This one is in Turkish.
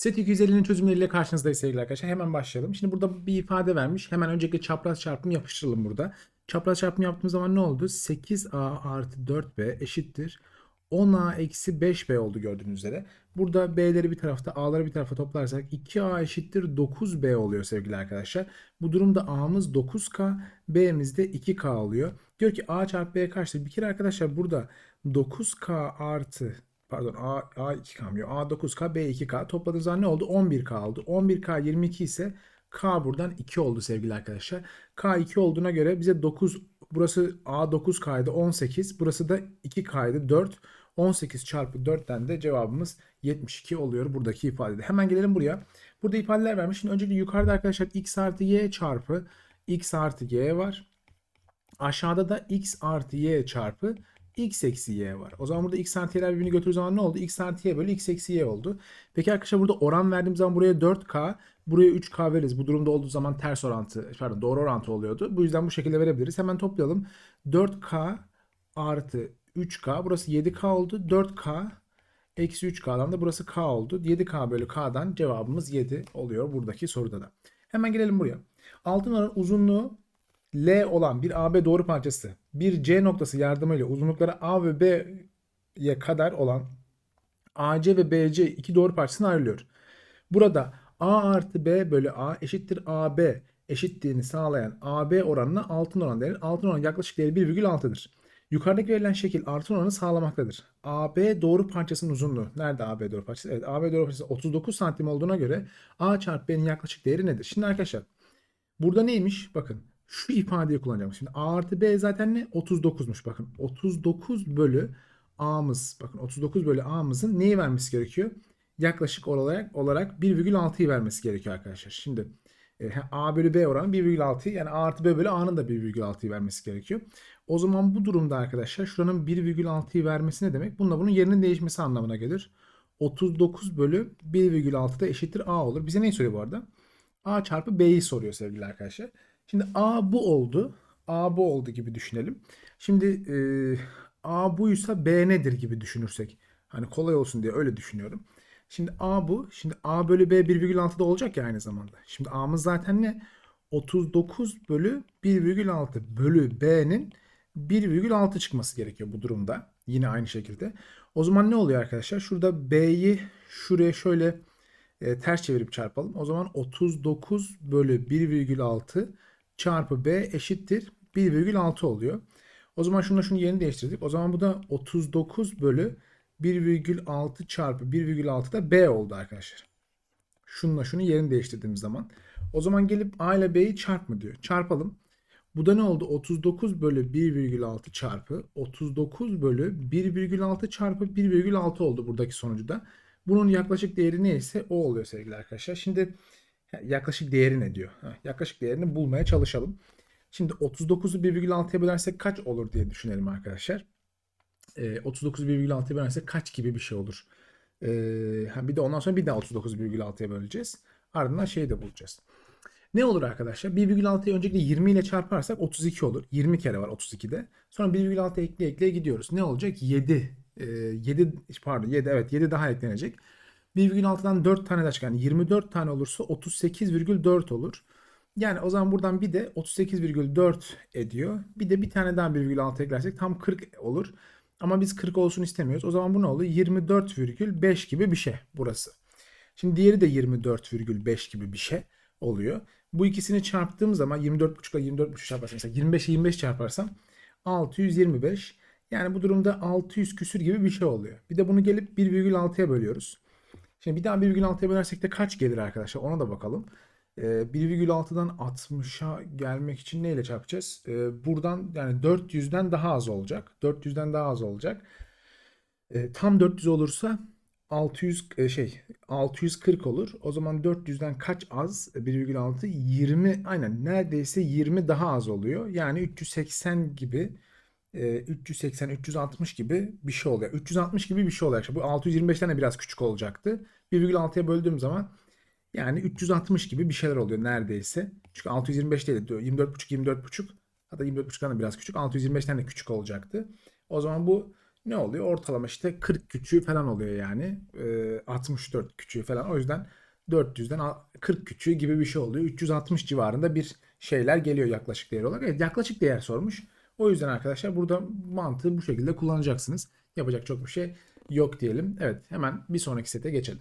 Set 250'nin çözümleriyle karşınızdayız sevgili arkadaşlar. Hemen başlayalım. Şimdi burada bir ifade vermiş. Hemen öncelikle çapraz çarpım yapıştıralım burada. Çapraz çarpım yaptığımız zaman ne oldu? 8a artı 4b eşittir. 10a eksi 5b oldu gördüğünüz üzere. Burada b'leri bir tarafta a'ları bir tarafa toplarsak 2a eşittir 9b oluyor sevgili arkadaşlar. Bu durumda a'mız 9k, b'miz de 2k oluyor. Diyor ki a çarpı b kaçtır? Bir kere arkadaşlar burada 9k artı pardon A, A 2K diyor. A 9K, B 2K. Topladığınız zaman ne oldu? 11K oldu. 11K 22 ise K buradan 2 oldu sevgili arkadaşlar. K 2 olduğuna göre bize 9 burası A 9K'ydı 18. Burası da 2K'ydı 4. 18 çarpı 4'ten de cevabımız 72 oluyor buradaki ifadede. Hemen gelelim buraya. Burada ifadeler vermiş. Şimdi öncelikle yukarıda arkadaşlar x artı y çarpı x artı y var. Aşağıda da x artı y çarpı x eksi y var. O zaman burada x artı y'ler birbirini götürdüğü zaman ne oldu? x artı y bölü x eksi y oldu. Peki arkadaşlar burada oran verdiğim zaman buraya 4k, buraya 3k veririz. Bu durumda olduğu zaman ters orantı, pardon doğru orantı oluyordu. Bu yüzden bu şekilde verebiliriz. Hemen toplayalım. 4k artı 3k burası 7k oldu. 4k eksi 3k'dan da burası k oldu. 7k bölü k'dan cevabımız 7 oluyor buradaki soruda da. Hemen gelelim buraya. Altın oran uzunluğu L olan bir AB doğru parçası bir C noktası yardımıyla uzunlukları A ve B'ye kadar olan AC ve BC iki doğru parçasına ayrılıyor. Burada A artı B bölü A eşittir AB eşitliğini sağlayan AB oranına altın oran denir. Altın oran yaklaşık değeri 1,6'dır. Yukarıdaki verilen şekil artın oranı sağlamaktadır. AB doğru parçasının uzunluğu. Nerede AB doğru parçası? Evet AB doğru parçası 39 santim olduğuna göre A çarpı B'nin yaklaşık değeri nedir? Şimdi arkadaşlar burada neymiş? Bakın şu ifadeyi kullanacağım. Şimdi A artı B zaten ne? 39'muş. Bakın 39 bölü A'mız. Bakın 39 bölü A'mızın neyi vermesi gerekiyor? Yaklaşık olarak olarak 1,6'yı vermesi gerekiyor arkadaşlar. Şimdi e, A bölü B oranı 1,6 yani A artı B bölü A'nın da 1,6'yı vermesi gerekiyor. O zaman bu durumda arkadaşlar şuranın 1,6'yı vermesi ne demek? Bununla bunun yerinin değişmesi anlamına gelir. 39 bölü 1,6 da eşittir A olur. Bize neyi soruyor bu arada? A çarpı B'yi soruyor sevgili arkadaşlar. Şimdi A bu oldu. A bu oldu gibi düşünelim. Şimdi e, A buysa B nedir gibi düşünürsek. Hani kolay olsun diye öyle düşünüyorum. Şimdi A bu. Şimdi A bölü B 1,6'da olacak ya aynı zamanda. Şimdi A'mız zaten ne? 39 bölü 1,6 bölü B'nin 1,6 çıkması gerekiyor bu durumda. Yine aynı şekilde. O zaman ne oluyor arkadaşlar? Şurada B'yi şuraya şöyle e, ters çevirip çarpalım. O zaman 39 bölü 1,6 çarpı b eşittir 1,6 oluyor. O zaman şununla şunu yerini değiştirdik. O zaman bu da 39 bölü 1,6 çarpı 1,6 da b oldu arkadaşlar. Şununla şunu yerini değiştirdiğimiz zaman. O zaman gelip a ile b'yi çarpma diyor. Çarpalım. Bu da ne oldu? 39 bölü 1,6 çarpı 39 bölü 1,6 çarpı 1,6 oldu buradaki sonucu da. Bunun yaklaşık değeri neyse o oluyor sevgili arkadaşlar. Şimdi yaklaşık değeri ne diyor? yaklaşık değerini bulmaya çalışalım. Şimdi 39'u 1,6'ya bölersek kaç olur diye düşünelim arkadaşlar. E, 39'u 1,6'ya bölersek kaç gibi bir şey olur. E, bir de ondan sonra bir daha 39'u 1,6'ya böleceğiz. Ardından şeyi de bulacağız. Ne olur arkadaşlar? 1,6'yı öncelikle 20 ile çarparsak 32 olur. 20 kere var 32'de. Sonra 1,6 ekle ekle gidiyoruz. Ne olacak? 7. E, 7 pardon 7 evet 7 daha eklenecek. 1,6'dan 4 tane daha çıkar. Yani 24 tane olursa 38,4 olur. Yani o zaman buradan bir de 38,4 ediyor. Bir de bir tane daha 1,6 eklersek tam 40 olur. Ama biz 40 olsun istemiyoruz. O zaman bu ne oluyor? 24,5 gibi bir şey burası. Şimdi diğeri de 24,5 gibi bir şey oluyor. Bu ikisini çarptığım zaman 24,5 ile 24,5 çarparsam mesela 25 25 çarparsam 625. Yani bu durumda 600 küsür gibi bir şey oluyor. Bir de bunu gelip 1,6'ya bölüyoruz. Şimdi bir daha 1,6'ya bölersek de kaç gelir arkadaşlar? Ona da bakalım. Ee, 1,6'dan 60'a gelmek için neyle çarpacağız? Ee, buradan yani 400'den daha az olacak. 400'den daha az olacak. Ee, tam 400 olursa 600 e, şey 640 olur. O zaman 400'den kaç az? 1,6 20 aynen neredeyse 20 daha az oluyor. Yani 380 gibi 380 360 gibi bir şey oluyor. 360 gibi bir şey oluyor. Bu 625'ten de biraz küçük olacaktı. 1,6'ya böldüğüm zaman yani 360 gibi bir şeyler oluyor neredeyse. Çünkü 625 değil 24,5 24,5 hatta 24,5'tan da biraz küçük. 625'ten de küçük olacaktı. O zaman bu ne oluyor? Ortalama işte 40 küçüğü falan oluyor yani. Ee, 64 küçüğü falan. O yüzden 400'den 40 küçüğü gibi bir şey oluyor. 360 civarında bir şeyler geliyor yaklaşık değer olarak. Evet yaklaşık değer sormuş. O yüzden arkadaşlar burada mantığı bu şekilde kullanacaksınız. Yapacak çok bir şey yok diyelim. Evet hemen bir sonraki sete geçelim.